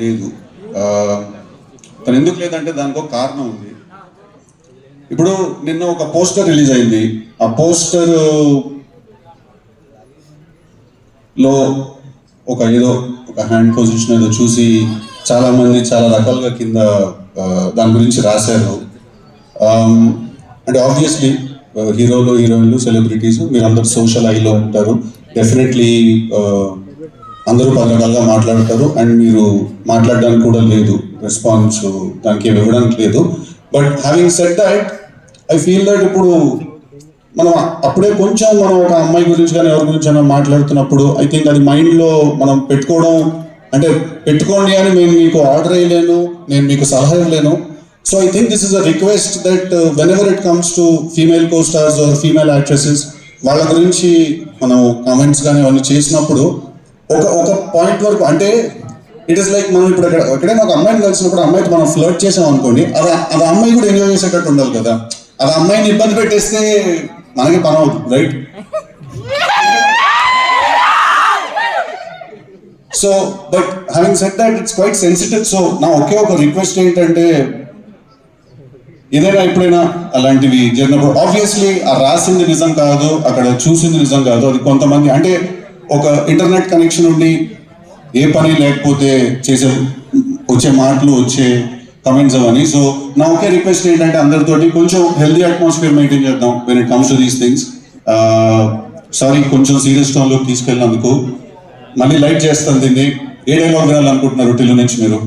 లేదు. తను ఎందుకు లేదంటే దానికి ఒక కారణం ఉంది. ఇప్పుడు నిన్న ఒక పోస్టర్ రిలీజ్ అయింది. ఆ పోస్టర్లో ఒక ఏదో ఒక హ్యాండ్ పొజిషన్ ఏదో చూసి చాలా మంది చాలా రకాలుగా కింద దాని గురించి రాశారు. అంటే ఆబ్వియస్లీ హీరోలు హీరోయిన్లు సెలబ్రిటీస్ మీరు అందరు సోషల్ ఐలో ఉంటారు. డెఫినెట్లీ అందరూ పలు రకాలుగా మాట్లాడతారు. అండ్ మీరు మాట్లాడడానికి కూడా లేదు. రెస్పాన్స్ దానికి ఏమి ఇవ్వడానికి లేదు. But having set that I feel that ఇప్పుడు మనం అప్పుడే కొంచెం మనం ఒక అమ్మాయి గురించి కానీ ఎవరి గురించి అయినా మాట్లాడుతున్నప్పుడు ఐ థింక్ అది మైండ్లో మనం పెట్టుకోవడం అంటే పెట్టుకోండి అని నేను మీకు ఆర్డర్ వేయలేను నేను మీకు సలహా ఇవ్వలేను. So I think this is a request that whenever it comes to female co stars are female actresses వాళ్ళ గురించి మనం కామెంట్స్ కానీ అవన్నీ చేసినప్పుడు ఒక ఒక పాయింట్ వరకు అంటే ఇట్ ఇస్ లైక్ మనం ఇప్పుడు ఎక్కడ ఎక్కడైనా ఒక అమ్మాయిని కలిసినప్పుడు అమ్మాయితో మనం ఫ్లర్ట్ చేసాం అనుకోండి అది అది అమ్మాయి కూడా ఎంజాయ్ చేసేటట్టు ఉండాలి కదా. అది అమ్మాయిని ఇబ్బంది పెట్టేస్తే మనకి పని అవుతుంది right so but having set that it's quite sensitive so నా ఒకే ఒక రిక్వెస్ట్ ఏంటంటే ఏదైనా ఎప్పుడైనా అలాంటివి జరిగినప్పుడు ఆబ్వియస్లీ ఆ రాసింది నిజం కాదు అక్కడ చూసింది నిజం కాదు అది కొంతమంది అంటే ఒక ఇంటర్నెట్ కనెక్షన్ ఉండి ఏ పని లేకపోతే చేసే వచ్చే మాటలు వచ్చే కమెంట్స్ అవన్నీ. సో నా ఒకే రిక్వెస్ట్ ఏంటంటే అందరితోటి కొంచెం హెల్దీ అట్మాస్ఫియర్ మెయింటైన్ చేద్దాం when it comes to these things sorry కొంచెం సీరియస్ టోన్లోకి తీసుకెళ్ళినందుకు. మళ్ళీ లైట్ చేస్తాను దీన్ని. ఏ డైలాగ్ వినాలనుకుంటున్నారు టిల్లు నుంచి మీరు.